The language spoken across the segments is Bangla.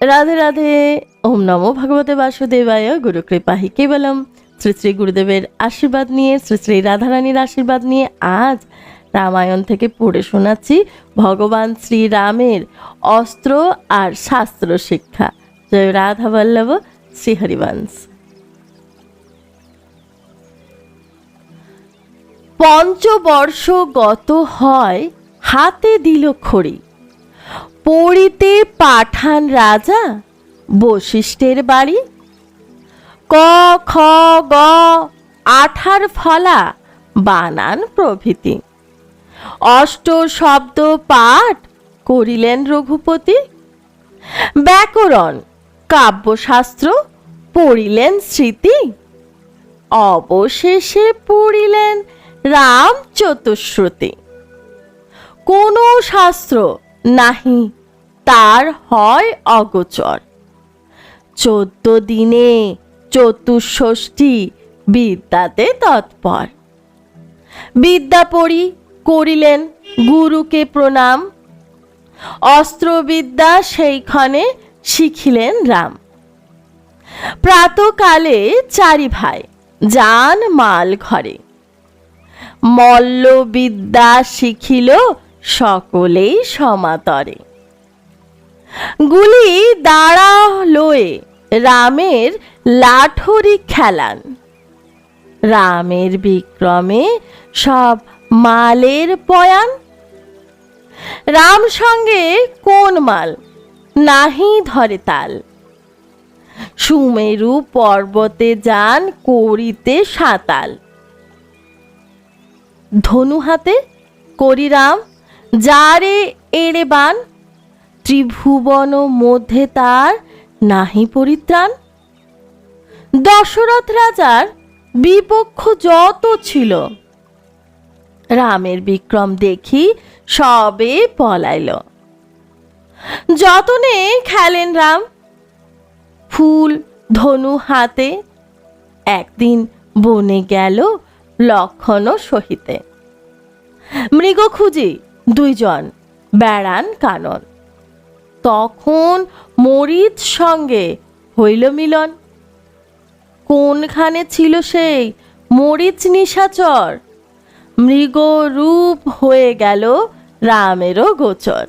রাধে রাধে। ওম নমো ভগবতে বাসুদেবায়। গুরু কৃপাহি কেবলম। শ্রী শ্রী গুরুদেবের আশীর্বাদ নিয়ে, শ্রী শ্রী রাধারানীর আশীর্বাদ নিয়ে আজ রামায়ণ থেকে পড়ে শোনাচ্ছি ভগবান শ্রীরামের অস্ত্র আর শাস্ত্র শিক্ষা। জয় রাধা বল্লভ। শ্রীহরিবংশ পঞ্চবর্ষ গত হয়, হাতে দিল খড়ি। পড়িতে পাঠান রাজা, বশিষ্ঠের বাড়ি। ক, খ, গ, আঠার ফলা, বানান প্রভৃতি। অষ্ট শব্দ পাঠ করিলেন রঘুপতি। ব্যাকরণ, কাব্যশাস্ত্র পড়িলেন স্মৃতি। অবশেষে পড়িলেন রাম চতুশ্রুতি। কোনো শাস্ত্র নাহি তার হয় অগোচর। চোদ্দ দিনে চতুষ্ষষ্ঠী বিদ্যাতে তৎপর। বিদ্যা পড়ি করিলেন গুরুকে প্রণাম। অস্ত্রবিদ্যা সেইখানে শিখিলেন রাম। প্রাতকালে চারি ভাই যান মাল ঘরে। মল্লবিদ্যা শিখিল সকলেই সমাতরে গুলি দাঁড়া লয়ে রামের লাঠরি খেলান। রামের বিক্রমে সব মালের পয়ান রাম সঙ্গে কোন মাল? নাহি ধরে তাল। সুমেরু পর্বতে যান করিতে সাতাল। ধনু হাতে করিরাম যারে এড়ে বান। ত্রিভুবন মধ্যে তার নাহি পরিত্রাণ। দশরথ রাজার বিপক্ষ যত ছিল, রামের বিক্রম দেখি সবে পলাইল। যতনে খেলেন রাম, ফুল, ধনু হাতে, একদিন বনে গেল লক্ষণ সহিতে। মৃগ খুঁজি দুইজন, বেড়ান কানন। তখন মরিচ সঙ্গে হইল মিলন। কোনখানে ছিল সেই মরিচ নিশাচর? মৃগ রূপ হয়ে গেল রামেরও গোচর।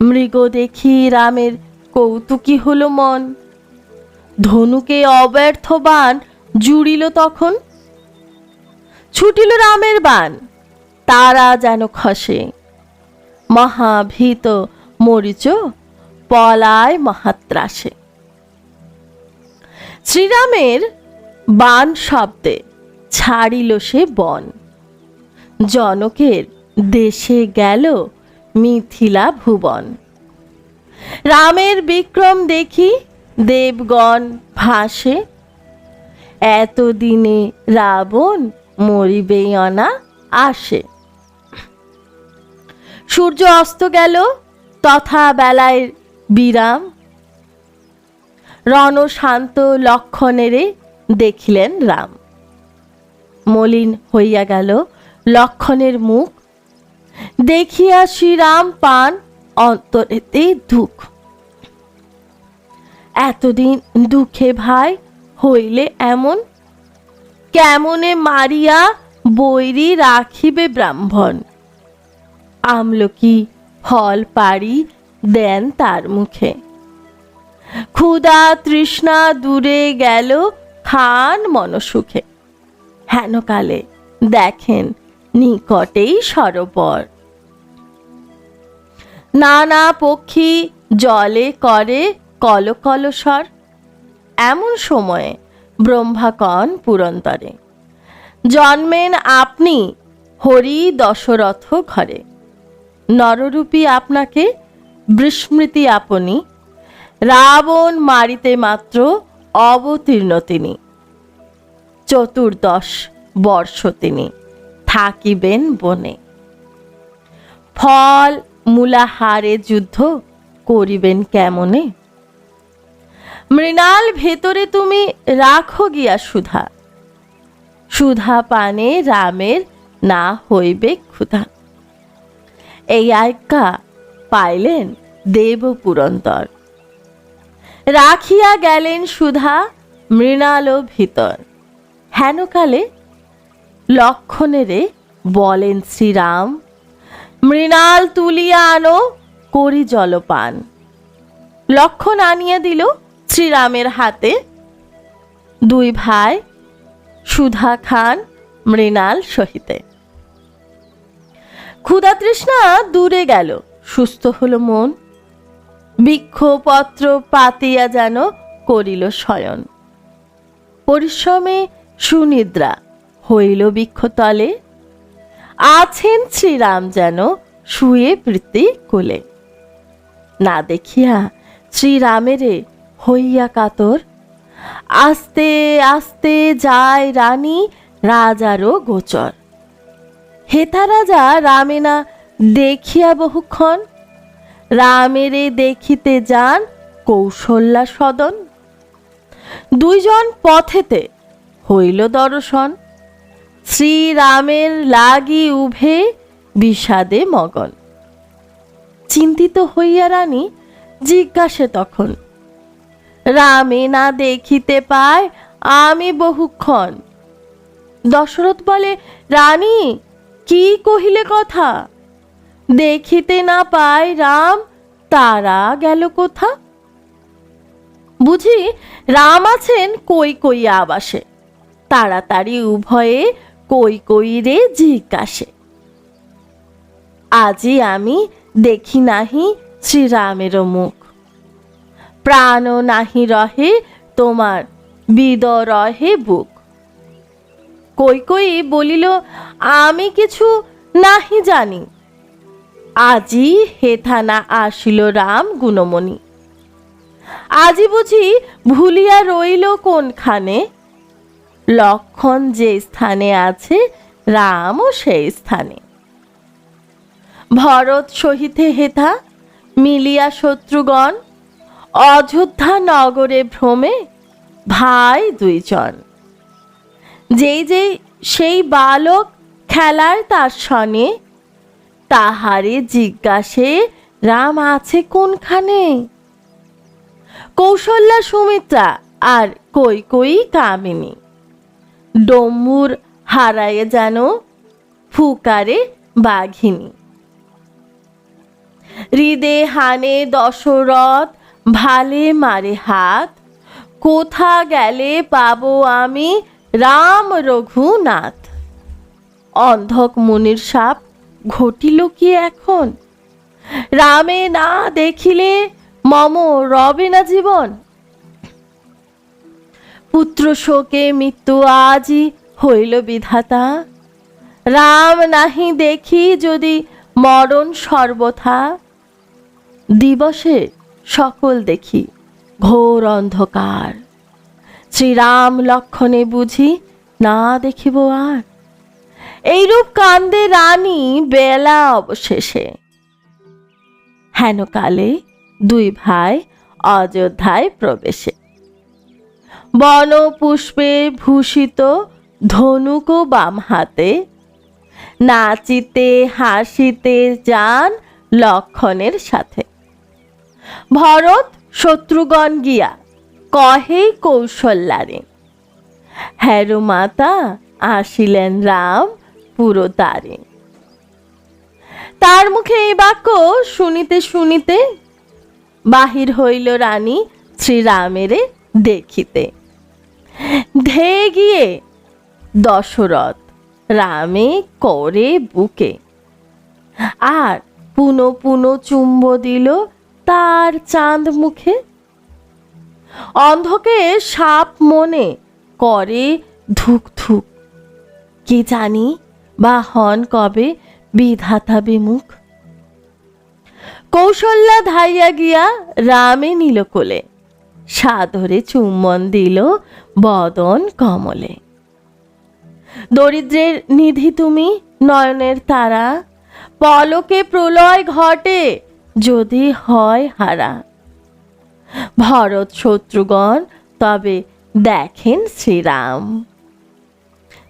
মৃগ দেখি রামের কৌতুকী হলো মন। ধনুকে অব্যর্থ বান জুড়িল তখন। ছুটিল রামের বান তারা যেন খসে। মহাভীত মরিচ পলায় মহাত্রাসে। শ্রীরামের বান শব্দে ছাড়িল সে বন। জনকের দেশে গেল মিথিলা ভুবন। রামের বিক্রম দেখি দেবগণ ভাসে। এতদিনে রাবণ মরিবেই অনা আসে। সূর্য অস্ত গেল তথা বেলায় বিরাম রণশান্ত লক্ষণেরে দেখিলেন রাম। মলিন হইয়া গেল লক্ষণের মুখ। দেখিয়া শ্রীরাম পান অন্তরেতে দুঃখ। এতদিন দুঃখে ভাই হইলে এমন? কেমনে মারিয়া বৈরি রাখিবে ব্রাহ্মণ? আমলকি ফল পাড়ি দেন তার মুখে। ক্ষুধা তৃষ্ণা দূরে গেল খান মনসুখে। হেনকালে দেখেন নিকটেই সরোবর। নানা পক্ষী জলে করে কলকলস্বর এমন সময়ে ব্রহ্মাকণ পুরন্তরে। জন্মেন আপনি হরি দশরথ ঘরে। নররূপী আপনাকে বিস্মৃতি আপনি, রাবণ মারিতে মাত্র অবতীর্ণ তিনি। চতুর্দশ বর্ষ তিনি, থাকিবেন বনে। ফল মূলাহারে যুদ্ধ করিবেন কেমনে? মৃণাল ভেতরে তুমি রাখো গিয়া সুধা। সুধা পানে রামের না হইবে ক্ষুধা। এই আজ্ঞা পাইলেন দেব পুরন্তর রাখিয়া গেলেন সুধা মৃণাল ভিতর হেনকালে লক্ষণেরে বলেন শ্রীরাম, মৃণাল তুলিয়া আনো করি জলপান। লক্ষণ আনিয়া দিল শ্রীরামের হাতে। দুই ভাই সুধা খান মৃণাল সহিতে। ক্ষুধা তৃষ্ণা দূরে গেল। সুস্থ হলো মন। বৃক্ষপত্র পাতিয়া যেন করিল শয়ন। পরিশ্রমে সুনিদ্রা হইল বৃক্ষতলে। আছেন শ্রীরাম যেন শুয়ে প্রীতি কোলে। না দেখিয়া শ্রীরামেরে হইয়া কাতর। আস্তে আস্তে যায় রানী, রাজারও গোচর। হেতা রাজা রামে না দেখিয়া বহুক্ষণ। রামেরে দেখিতে যান কৌশল্যা সদন দুইজন পথেতে হইল দর্শন। শ্রীরামের লাগি উভে বিষাদে মগন। চিন্তিত হইয়া রানী জিজ্ঞাসে তখন রামে না দেখিতে পায় আমি বহুক্ষণ? দশরথ বলে, রানী কি কহিলে কথা? দেখিতে না পায় রাম, তারা গেল কোথা? বুঝি রাম আছেন কই কই আবাসে, তাড়াতাড়ি উভয়ে কই কই রে জিজ্ঞাসে। আজি আমি দেখি নাহি শ্রীরামের মুখ। প্রাণ নাহি রহে তোমার বিদ রহে বুক। কই কই বলিল, আমি কিছু নাহি জানি। আজি হেথানা আসিল রাম গুণমণি। আজি বুঝি ভুলিয়া রইল কোনখানে? লক্ষণ যে স্থানে আছে, রামও সেই স্থানে। ভরত সহিতে হেথা মিলিয়া শত্রুগণ, অযোধ্যা নগরে ভ্রমে ভাই দুইজন। যেই যেই সেই বালক খেলার তার সনে তাহারে জিজ্ঞাসে, রাম আছে কোনখানে? কৌশল্যা সুমিত্রা, আর কই কই কামিনী? ডম্মুর হারায়ে যেন ফুকারে বাঘিনী। হৃদে হানে দশরথ, ভালে মারে হাত, কোথা গেলে পাবো আমি রাম রঘুনাথ। অন্ধক মুনির সাপ ঘটিল কি এখন? রামে না দেখিলে মম রবে না জীবন। পুত্র শোকে মৃত্যু আজই হইল বিধাতা। রাম নাহি দেখি যদি মরণ সর্বথা। দিবসে সকল দেখি ঘোর অন্ধকার। শ্রীরাম লক্ষণে বুঝি না দেখিব আর। এইরূপ কান্দে রানী বেলা অবশেষে। হেনকালে দুই ভাই অযোধ্যায় প্রবেশে। বন পুষ্পে ভূষিত ধনুক বাম হাতে, নাচিতে হাসিতে যান লক্ষণের সাথে। ভরত শত্রুগণ গিয়া কহে কৌশল্যারে। হ্যারো মাতা, আসিলেন রাম পুরো তারে তার মুখে এই বাক্য শুনিতে শুনিতে বাহির হইল রানী শ্রীরামেরে দেখিতে। ধে গিয়ে দশরথ রামে করে বুকে আর পুনো পুনো চুম্ব দিল তার চাঁদ মুখে অন্ধকে সাপ মনে করে ধুক ধুক কি জানি বা হন কবে বিধাতা বিমুখ। কৌশল্যা ধাইয়া গিয়া রামে নিল কোলে। সাদরে চুম্বন দিল বদন কমলে। দরিদ্রের নিধি তুমি নয়নের তারা। পলকে প্রলয় ঘটে যদি হয় হারা। ভরত শত্রুগণ, তবে দেখেন শ্রীরাম।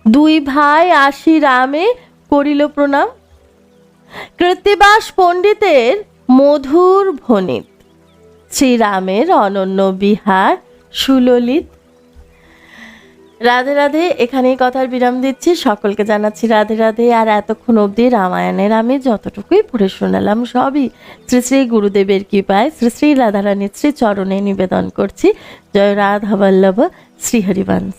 দুই ভাই আসি রামে করিল প্রণাম। কৃত্তিবাস পণ্ডিতের মধুর ভনিত শ্রীরামের অনন্য বিহার সুললিত রাধে রাধে, এখানেই কথার বিরাম দিচ্ছি। সকলকে জানাচ্ছি রাধে রাধে, আর এতক্ষণ অবধি রামায়ণের আমি যতটুকুই পড়ে শোনালাম, সবই শ্রী শ্রী গুরুদেবের কৃপায়, শ্রী শ্রী রাধারানীর শ্রী চরণে নিবেদন করছি। জয় রাধা বল্লভ শ্রীহরিবংশ